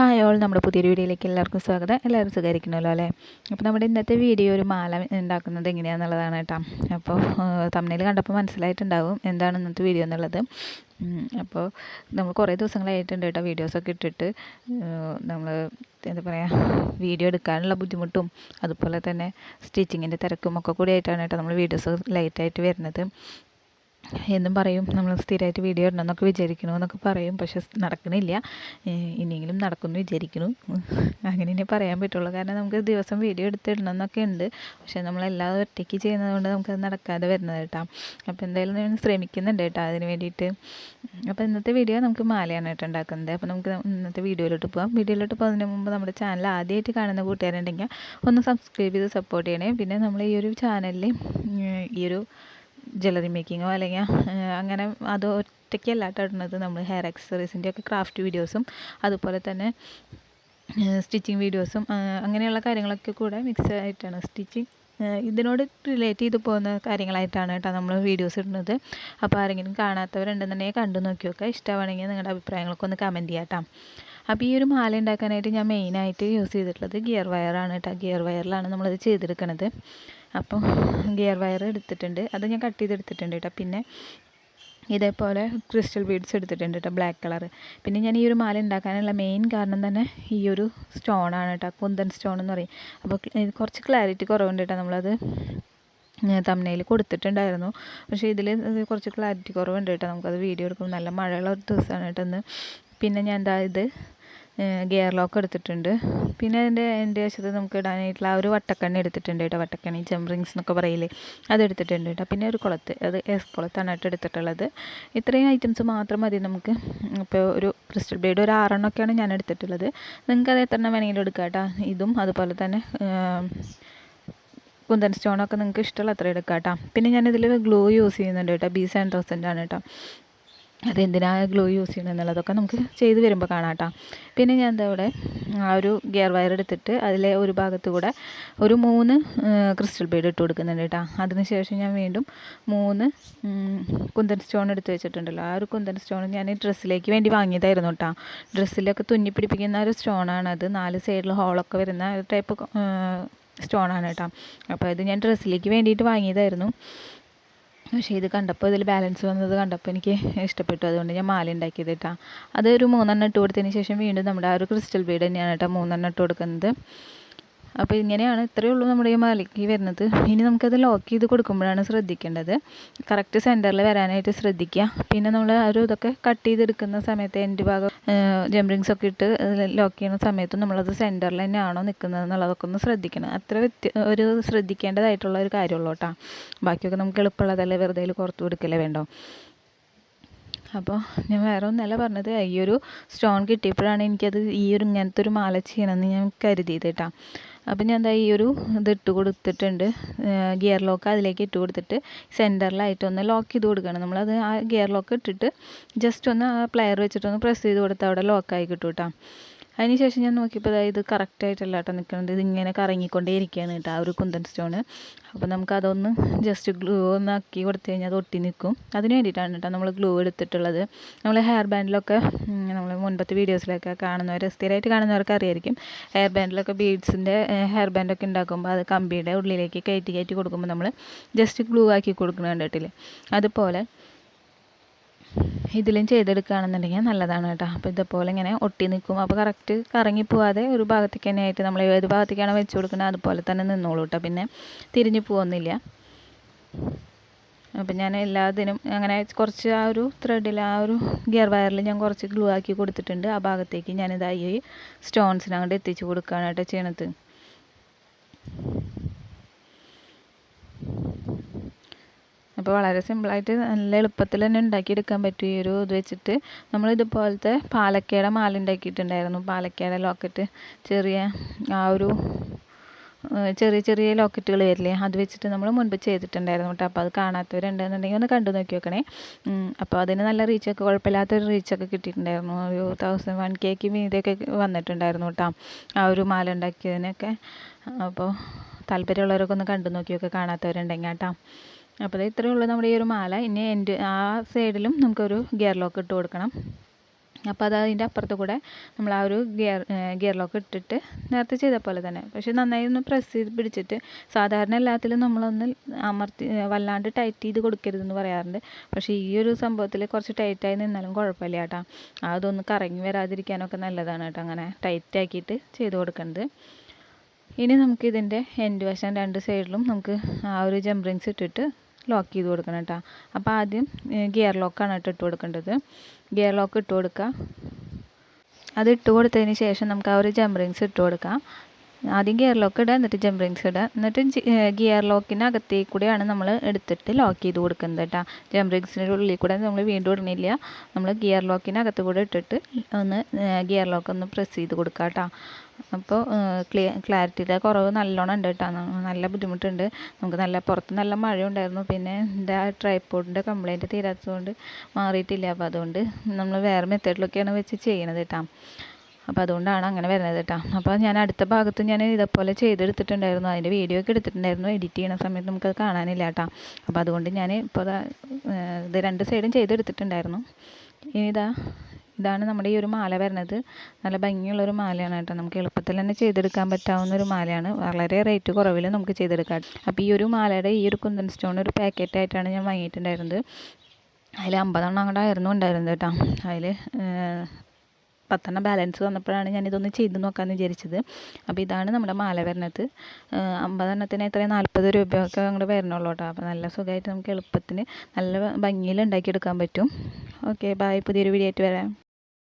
Hi all നമ്മുടെ പുതിയൊരു വീഡിയോയിലേക്ക് എല്ലാവർക്കും സ്വാഗതം. എല്ലാവരും സുഖമായിരിക്കണമല്ലോ അല്ലേ? അപ്പോൾ നമ്മുടെ ഇന്നത്തെ വീഡിയോ ഒരു മാല ഉണ്ടാക്കുന്നത് എങ്ങനെയാണെന്നുള്ളതാണ് കേട്ടോ. അപ്പോൾ തമ്മിൽ കണ്ടപ്പോൾ മനസ്സിലായിട്ടുണ്ടാവും എന്താണ് ഇന്നത്തെ വീഡിയോ എന്നുള്ളത്. അപ്പോൾ നമ്മൾ കുറേ ദിവസങ്ങളായിട്ടുണ്ട് കേട്ടോ വീഡിയോസൊക്കെ ഇട്ടിട്ട്. നമ്മൾ എന്താ പറയുക വീഡിയോ എടുക്കാനുള്ള ബുദ്ധിമുട്ടും അതുപോലെ തന്നെ സ്റ്റിച്ചിങ്ങിന്റെ തിരക്കും ഒക്കെ കൂടി ആയിട്ടാണ് കേട്ടോ നമ്മൾ വീഡിയോസ് ലൈറ്റായിട്ട് വരുന്നത്. എന്നും പറയും നമ്മൾ സ്ഥിരമായിട്ട് വീഡിയോ ഇടണം എന്നൊക്കെ വിചാരിക്കണു എന്നൊക്കെ പറയും. പക്ഷെ നടക്കണില്ല. ഇനിയെങ്കിലും നടക്കുമെന്ന് വിചാരിക്കുന്നു അങ്ങനെ ഇനി പറയാൻ പറ്റുള്ളൂ. കാരണം നമുക്ക് ദിവസം വീഡിയോ എടുത്തിടണം എന്നൊക്കെ ഉണ്ട്. പക്ഷെ നമ്മളെല്ലാം ഒറ്റയ്ക്ക് ചെയ്യുന്നതുകൊണ്ട് നമുക്കത് നടക്കാതെ വരുന്നത് കേട്ടോ. അപ്പോൾ എന്തായാലും ഞാൻ ശ്രമിക്കുന്നുണ്ട് കേട്ടോ അതിന് വേണ്ടിയിട്ട്. അപ്പോൾ ഇന്നത്തെ വീഡിയോ നമുക്ക് മാലയാണ് കേട്ടോ ഉണ്ടാക്കുന്നത്. അപ്പോൾ നമുക്ക് ഇന്നത്തെ വീഡിയോയിലോട്ട് പോകാം വീഡിയോയിലോട്ട് പോകുന്നതിന് മുമ്പ് നമ്മുടെ ചാനൽ ആദ്യമായിട്ട് കാണുന്ന കൂട്ടുകാരുണ്ടെങ്കിൽ ഒന്ന് സബ്സ്ക്രൈബ് ചെയ്ത് സപ്പോർട്ട് ചെയ്യണേ. പിന്നെ നമ്മൾ ഈ ഒരു ചാനലിൽ ഈ ഒരു ജ്വല്ലറി മേക്കിങ്ങോ അല്ലെങ്കിൽ അങ്ങനെ അത് ഒറ്റയ്ക്കല്ല ഇടുന്നത്. നമ്മൾ ഹെയർ ആക്സസറീസിന്റെ ഒക്കെ ക്രാഫ്റ്റ് വീഡിയോസും അതുപോലെ തന്നെ സ്റ്റിച്ചിങ് വീഡിയോസും അങ്ങനെയുള്ള കാര്യങ്ങളൊക്കെ കൂടെ മിക്സ് ആയിട്ടാണ്. സ്റ്റിച്ചിങ് ഇതിനോട് റിലേറ്റ് ചെയ്ത് പോകുന്ന കാര്യങ്ങളായിട്ടാണ് കേട്ടോ നമ്മൾ വീഡിയോസ് ഇടുന്നത്. അപ്പോൾ ആരെങ്കിലും കാണാത്തവരുണ്ടെന്നുണ്ടെങ്കിൽ കണ്ടു നോക്കിയൊക്കെ ഇഷ്ടമാണെങ്കിൽ നിങ്ങളുടെ അഭിപ്രായങ്ങളൊക്കെ ഒന്ന് കമന്റ് ചെയ്യാം കേട്ടോ. അപ്പോൾ ഈ ഒരു മാല ഉണ്ടാക്കാനായിട്ട് ഞാൻ മെയിനായിട്ട് യൂസ് ചെയ്തിട്ടുള്ളത് ഗിയർ വയറാണ് കേട്ടോ. ഗിയർ വയറിലാണ് നമ്മളത് ചെയ്തെടുക്കുന്നത് അപ്പോൾ ഗിയർ വയർ എടുത്തിട്ടുണ്ട്. അത് ഞാൻ കട്ട് ചെയ്തെടുത്തിട്ടുണ്ട് കേട്ടോ. പിന്നെ ഇതേപോലെ ക്രിസ്റ്റൽ ബീഡ്സ് എടുത്തിട്ടുണ്ട് കേട്ടോ ബ്ലാക്ക് കളർ പിന്നെ ഞാൻ ഈ ഒരു മാല ഉണ്ടാക്കാനുള്ള മെയിൻ കാരണം തന്നെ ഈ ഒരു സ്റ്റോണാണ് കേട്ടോ കുന്തൻ സ്റ്റോൺ എന്ന് പറയും. അപ്പോൾ കുറച്ച് ക്ലാരിറ്റി കുറവുണ്ട് കേട്ടോ. നമ്മളത് തമ്മനയിൽ കൊടുത്തിട്ടുണ്ടായിരുന്നു. പക്ഷേ ഇതിൽ കുറച്ച് ക്ലാരിറ്റി കുറവുണ്ട് കേട്ടോ. നമുക്കത് വീഡിയോ എടുക്കുമ്പോൾ നല്ല മഴയുള്ള ഒരു ദിവസമാണ് കേട്ടോ ഇന്ന്. പിന്നെ ഞാൻ എന്താ ഇത് ഗിയർ ലോക്ക് എടുത്തിട്ടുണ്ട്. പിന്നെ അതിന്റെ എന്റെ വശത്ത് നമുക്ക് ഇടാനായിട്ടുള്ള ആ ഒരു വട്ടക്കണ്ണി എടുത്തിട്ടുണ്ട് കേട്ടോ. വട്ടക്കണ്ണി ജംറിങ്സ് എന്നൊക്കെ പറയില്ലേ? അത് എടുത്തിട്ടുണ്ട് കേട്ടോ. പിന്നെ ഒരു കുളത്ത് അത് എസ് കുളത്താണ് കേട്ടോ എടുത്തിട്ടുള്ളത്. ഇത്രയും ഐറ്റംസ് മാത്രം മതി നമുക്ക്. ഇപ്പോൾ ഒരു ക്രിസ്റ്റൽ ബ്ലേഡ് ഒരു ആറെണ്ണമൊക്കെയാണ് ഞാൻ എടുത്തിട്ടുള്ളത്. നിങ്ങൾക്ക് അത് എത്ര എണ്ണം വേണമെങ്കിലും എടുക്കാം കേട്ടോ. ഇതും അതുപോലെ തന്നെ കുന്തൻ സ്റ്റോണൊക്കെ നിങ്ങൾക്ക് ഇഷ്ടമുള്ള അത്ര എടുക്കാം കേട്ടോ. പിന്നെ ഞാനിതിൽ ഗ്ലൂ യൂസ് ചെയ്യുന്നുണ്ട് കേട്ടോ. ബി സെവൻ തൗസൻഡ് ആണ് കേട്ടോ. അതെന്തിനാണ് ഗ്ലൂ യൂസ് ചെയ്യണം എന്നുള്ളതൊക്കെ നമുക്ക് ചെയ്ത് വരുമ്പോൾ കാണാം കേട്ടോ പിന്നെ ഞാൻ എന്താ ഇവിടെ ആ ഒരു ഗിയർ വയർ എടുത്തിട്ട് അതിലെ ഒരു ഭാഗത്ത് കൂടെ ഒരു മൂന്ന് ക്രിസ്റ്റൽ ബീഡ് ഇട്ട് കൊടുക്കുന്നുണ്ട് കേട്ടോ. അതിനുശേഷം ഞാൻ വീണ്ടും മൂന്ന് കുന്തൻ സ്റ്റോൺ എടുത്ത് വെച്ചിട്ടുണ്ടല്ലോ. ആ ഒരു കുന്തൻ സ്റ്റോൺ ഞാൻ ഡ്രസ്സിലേക്ക് വേണ്ടി വാങ്ങിയതായിരുന്നു കേട്ടോ. ഡ്രസ്സിലൊക്കെ തുന്നി പിടിപ്പിക്കുന്ന ഒരു സ്റ്റോണാണ് അത്. നാല് സൈഡിൽ ഹോളൊക്കെ വരുന്ന ഒരു ടൈപ്പ് സ്റ്റോണാണ് കേട്ടോ. അപ്പോൾ ഇത് ഞാൻ ഡ്രസ്സിലേക്ക് വേണ്ടിയിട്ട് വാങ്ങിയതായിരുന്നു. പക്ഷേ ഇത് കണ്ടപ്പോൾ ഇതിൽ ബാലൻസ് വന്നത് കണ്ടപ്പോൾ എനിക്ക് ഇഷ്ടപ്പെട്ടു. അതുകൊണ്ട് ഞാൻ മാല ഉണ്ടാക്കിയത് കേട്ടോ. അത് ഒരു മൂന്നെണ്ണം ഇട്ട് കൊടുത്തതിന് ശേഷം വീണ്ടും നമ്മുടെ ആ ഒരു ക്രിസ്റ്റൽ ബീഡ് തന്നെയാണ് കേട്ടോ മൂന്നെണ്ണം ഇട്ട് കൊടുക്കുന്നത്. അപ്പോൾ ഇങ്ങനെയാണ് ഇത്രയേ ഉള്ളൂ നമ്മുടെ ഈ മാലയ്ക്ക് വരുന്നത്. ഇനി നമുക്കത് ലോക്ക് ചെയ്ത് കൊടുക്കുമ്പോഴാണ് ശ്രദ്ധിക്കേണ്ടത്. കറക്റ്റ് സെന്ററിൽ വരാനായിട്ട് ശ്രദ്ധിക്കുക. പിന്നെ നമ്മൾ ഒരു ഇതൊക്കെ കട്ട് ചെയ്തെടുക്കുന്ന സമയത്ത് എന്റെ ഭാഗം ജംറിങ്സ് ഒക്കെ ഇട്ട് ലോക്ക് ചെയ്യുന്ന സമയത്തും നമ്മളത് സെന്ററിൽ തന്നെയാണോ നിൽക്കുന്നത് എന്നുള്ളതൊക്കെ ഒന്ന് ശ്രദ്ധിക്കണം. അത്ര വ്യത്യ ഒരു ശ്രദ്ധിക്കേണ്ടതായിട്ടുള്ള ഒരു കാര്യമുള്ളൂ കേട്ടോ. ബാക്കിയൊക്കെ നമുക്ക് എളുപ്പമുള്ളതല്ലേ വെറുതെ പുറത്തു കൊടുക്കലേ വേണ്ടോ? അപ്പോൾ ഞാൻ വേറെ ഒന്നല്ല പറഞ്ഞത്. ഈ ഒരു സ്റ്റോൺ കിട്ടിയപ്പോഴാണ് എനിക്കത് ഈ ഒരു ഇങ്ങനത്തെ ഒരു മാല ചെയ്യണമെന്ന് ഞാൻ കരുതിയത് കേട്ടോ. അപ്പം ഞാൻ എന്താ ഈ ഒരു ഇത് ഇട്ട് കൊടുത്തിട്ടുണ്ട്. ഗിയർ ലോക്ക് അതിലേക്ക് ഇട്ട് കൊടുത്തിട്ട് സെന്ററിലായിട്ട് ഒന്ന് ലോക്ക് ചെയ്ത് കൊടുക്കണം. നമ്മളത് ആ ഗിയർ ലോക്ക് ഇട്ടിട്ട് ജസ്റ്റ് ഒന്ന് ആ പ്ലെയർ വെച്ചിട്ടൊന്ന് പ്രസ് ചെയ്ത് കൊടുത്താൽ അവിടെ ലോക്കായി കിട്ടും കേട്ടോ അതിന് ശേഷം ഞാൻ നോക്കിയപ്പോൾ അതായത് കറക്റ്റായിട്ടല്ല കേട്ടോ നിൽക്കുന്നത് ഇതിങ്ങനെ കറങ്ങിക്കൊണ്ടേ ഇരിക്കുകയാണ് കേട്ടോ ആ ഒരു കുന്തൻ സ്റ്റോണ്. അപ്പോൾ നമുക്ക് അതൊന്ന് ജസ്റ്റ് ഗ്ലൂ ഒന്ന് ആക്കി കൊടുത്തു കഴിഞ്ഞാൽ അത് ഒട്ടി നിൽക്കും അതിന് വേണ്ടിയിട്ടാണ് കേട്ടോ നമ്മൾ ഗ്ലൂ എടുത്തിട്ടുള്ളത്. നമ്മൾ ഹെയർ ബാൻഡിലൊക്കെ നമ്മൾ മുൻപത്തെ വീഡിയോസിലൊക്കെ കാണുന്നവർ സ്ഥിരമായിട്ട് കാണുന്നവർക്ക് അറിയായിരിക്കും. ഹെയർ ബാൻഡിലൊക്കെ ബീഡ്സിന്റെ ഹെയർ ബാൻഡൊക്കെ ഉണ്ടാക്കുമ്പോൾ അത് കമ്പിയുടെ ഉള്ളിലേക്ക് കയറ്റി കയറ്റി കൊടുക്കുമ്പോൾ നമ്മൾ ജസ്റ്റ് ഗ്ലൂ ആക്കി കൊടുക്കണം കണ്ടിട്ടില്ലേ? അതുപോലെ ഇതിലും ചെയ്തെടുക്കുകയാണെന്നുണ്ടെങ്കിൽ നല്ലതാണ് കേട്ടോ. അപ്പോൾ ഇതേപോലെ ഇങ്ങനെ ഒട്ടി നിൽക്കും. അപ്പോൾ കറക്റ്റ് കറങ്ങി പോവാതെ ഒരു ഭാഗത്തേക്ക് തന്നെ ആയിട്ട് നമ്മൾ ഏത് ഭാഗത്തേക്കാണ് വെച്ച് കൊടുക്കുന്നത് അതുപോലെ തന്നെ നിന്നോളൂ കേട്ടോ. പിന്നെ തിരിഞ്ഞു പോകുന്നില്ല അപ്പം ഞാൻ എല്ലാത്തിനും അങ്ങനെ കുറച്ച് ആ ഒരു ത്രെഡിൽ ആ ഒരു ഗിയർ വയറിൽ ഞാൻ കുറച്ച് ഗ്ലൂ ആക്കി കൊടുത്തിട്ടുണ്ട്. ആ ഭാഗത്തേക്ക് ഞാനിതായി സ്റ്റോൺസിനങ്ങോട്ട് എത്തിച്ചു കൊടുക്കുകയാണ് കേട്ടോ ചെയ്യണത്. അപ്പോൾ വളരെ സിമ്പിളായിട്ട് നല്ല എളുപ്പത്തിൽ തന്നെ ഉണ്ടാക്കിയെടുക്കാൻ പറ്റും ഈ ഒരു ഇത് വെച്ചിട്ട് നമ്മൾ ഇതുപോലത്തെ പാലക്കയുടെ മാല ഉണ്ടാക്കിയിട്ടുണ്ടായിരുന്നു പാലക്കയുടെ ലോക്കറ്റ് ചെറിയ ആ ഒരു ചെറിയ ചെറിയ ലോക്കറ്റുകൾ വരില്ലേ അത് വെച്ചിട്ട് നമ്മൾ മുൻപ് ചെയ്തിട്ടുണ്ടായിരുന്നു കേട്ടോ. അപ്പോൾ അത് കാണാത്തവരുണ്ടെന്നുണ്ടെങ്കിൽ ഒന്ന് കണ്ടു നോക്കി നോക്കണേ. അപ്പോൾ അതിന് നല്ല റീച്ചൊക്കെ കുഴപ്പമില്ലാത്തൊരു റീച്ചൊക്കെ കിട്ടിയിട്ടുണ്ടായിരുന്നു. ഒരു തൗസൻഡ് വൺ കേക്ക് മീതൊക്കെ വന്നിട്ടുണ്ടായിരുന്നു കേട്ടോ ആ ഒരു മാല ഉണ്ടാക്കിയതിനൊക്കെ അപ്പോൾ താല്പര്യമുള്ളവരൊക്കെ ഒന്ന് കണ്ടു നോക്കിയൊക്കെ കാണാത്തവരുണ്ടെങ്കിൽ കേട്ടോ. അപ്പോൾ ഇത്രയേ ഉള്ളൂ നമ്മുടെ ഈ ഒരു മാല. ഇനി എന്റെ ആ സൈഡിലും നമുക്കൊരു ഗിയർ ലോക്ക് ഇട്ട് കൊടുക്കണം. അപ്പോൾ അത് അതിന്റെ അപ്പുറത്ത് കൂടെ നമ്മൾ ആ ഒരു ഗിയർ ഗിയർ ലോക്ക് ഇട്ടിട്ട് നേരത്തെ ചെയ്ത പോലെ തന്നെ. പക്ഷേ നന്നായി ഒന്ന് പ്രസ് ചെയ്ത് പിടിച്ചിട്ട് സാധാരണ എല്ലാത്തിലും നമ്മളൊന്ന് അമർത്തി വല്ലാണ്ട് ടൈറ്റ് ചെയ്ത് കൊടുക്കരുതെന്ന് പറയാറുണ്ട്. പക്ഷേ ഈ ഒരു സംഭവത്തിൽ കുറച്ച് ടൈറ്റായി നിന്നാലും കുഴപ്പമില്ല കേട്ടോ. അതൊന്ന് കറങ്ങി വരാതിരിക്കാനൊക്കെ നല്ലതാണ് കേട്ടോ അങ്ങനെ ടൈറ്റാക്കിയിട്ട് ചെയ്ത് കൊടുക്കേണ്ടത് ഇനി നമുക്ക് ഇതിന്റെ എൻഡ് വശം രണ്ട് സൈഡിലും നമുക്ക് ആ ഒരു ജംറിങ്സ് ഇട്ടിട്ട് ലോക്ക് ചെയ്ത് കൊടുക്കണം കേട്ടോ അപ്പോൾ ആദ്യം ഗിയർ ലോക്കാണ് കേട്ടോ ഇട്ട് കൊടുക്കേണ്ടത്. ഗിയർ ലോക്ക് ഇട്ട് കൊടുക്കുക അത് ഇട്ട് കൊടുത്തതിന് ശേഷം നമുക്ക് ആ ഒരു ജംറിങ്സ് ഇട്ട് കൊടുക്കാം. ആദ്യം ഗിയർ ലോക്ക് ഇടുക എന്നിട്ട് റിങ്സ് ഇടുക. എന്നിട്ട് ഗിയർ ലോക്കിനകത്തേക്ക് കൂടെയാണ് നമ്മൾ എടുത്തിട്ട് ലോക്ക് ചെയ്ത് കൊടുക്കുന്നത് കേട്ടോ. ജംറിങ്സിന്റെ ഉള്ളിൽ കൂടെ നമ്മൾ വീണ്ടും ഇടണില്ല നമ്മൾ ഗിയർ ലോക്കിനകത്ത് കൂടെ ഇട്ടിട്ട് ഒന്ന് ഗിയർ ലോക്ക് ഒന്ന് പ്രസ് ചെയ്ത് കൊടുക്കുക കേട്ടോ. അപ്പോൾ ക്ലിയർ ക്ലാരിറ്റിയുടെ കുറവ് നല്ലോണം ഉണ്ട് കേട്ടോ. നല്ല ബുദ്ധിമുട്ടുണ്ട്. നമുക്ക് നല്ല പുറത്ത് നല്ല മഴ ഉണ്ടായിരുന്നു പിന്നെ എന്റെ ആ ട്രൈപ്പോഡിന്റെ കംപ്ലയിന്റ് തീരാത്തതുകൊണ്ട് മാറിയിട്ടില്ല. അപ്പോൾ അതുകൊണ്ട് നമ്മൾ വേറെ മെത്തേഡിലൊക്കെയാണ് വെച്ച് ചെയ്യണത് കേട്ടോ. അപ്പോൾ അതുകൊണ്ടാണ് അങ്ങനെ വരുന്നത് കേട്ടോ. അപ്പോൾ ഞാൻ അടുത്ത ഭാഗത്ത് ഞാൻ ഇതേപോലെ ചെയ്തെടുത്തിട്ടുണ്ടായിരുന്നു. അതിന്റെ വീഡിയോ ഒക്കെ എടുത്തിട്ടുണ്ടായിരുന്നു. എഡിറ്റ് ചെയ്യുന്ന സമയത്ത് നമുക്കത് കാണാനില്ല കേട്ടോ. അപ്പോൾ അതുകൊണ്ട് ഞാൻ ഇപ്പോൾ ഇത് രണ്ട് സൈഡും ചെയ്തെടുത്തിട്ടുണ്ടായിരുന്നു. ഇനി ഇതാ ഇതാണ് നമ്മുടെ ഈ ഒരു മാല വരുന്നത്. നല്ല ഭംഗിയുള്ളൊരു മാലയാണ് കേട്ടോ. നമുക്ക് എളുപ്പത്തിൽ തന്നെ ചെയ്തെടുക്കാൻ പറ്റാവുന്ന ഒരു മാലയാണ്. വളരെ റേറ്റ് കുറവിൽ നമുക്ക് ചെയ്തെടുക്കാം. അപ്പോൾ ഈ ഒരു മാലയുടെ ഈ ഒരു കുന്തൻ സ്റ്റോൺ ഒരു പാക്കറ്റായിട്ടാണ് ഞാൻ വാങ്ങിയിട്ടുണ്ടായിരുന്നത്. അതിൽ അമ്പതെണ്ണം അങ്ങോട്ടായിരുന്നു ഉണ്ടായിരുന്നത് കേട്ടോ. അതിൽ പത്തെണ്ണം ബാലൻസ് വന്നപ്പോഴാണ് ഞാൻ ഇതൊന്ന് ചെയ്ത് നോക്കാമെന്ന് വിചാരിച്ചത്. അപ്പോൾ ഇതാണ് നമ്മുടെ മാല വരണത്. അമ്പതെണ്ണത്തിന് എത്രയും? നാൽപ്പത് രൂപയൊക്കെ അങ്ങോട്ട് വരണുള്ളൂ കേട്ടോ അപ്പോൾ നല്ല സുഖമായിട്ട് നമുക്ക് എളുപ്പത്തിന് നല്ല ഭംഗിയിൽ ഉണ്ടാക്കിയെടുക്കാൻ പറ്റും. ഓക്കെ ബായ് പുതിയൊരു വീഡിയോ ആയിട്ട് വരാം.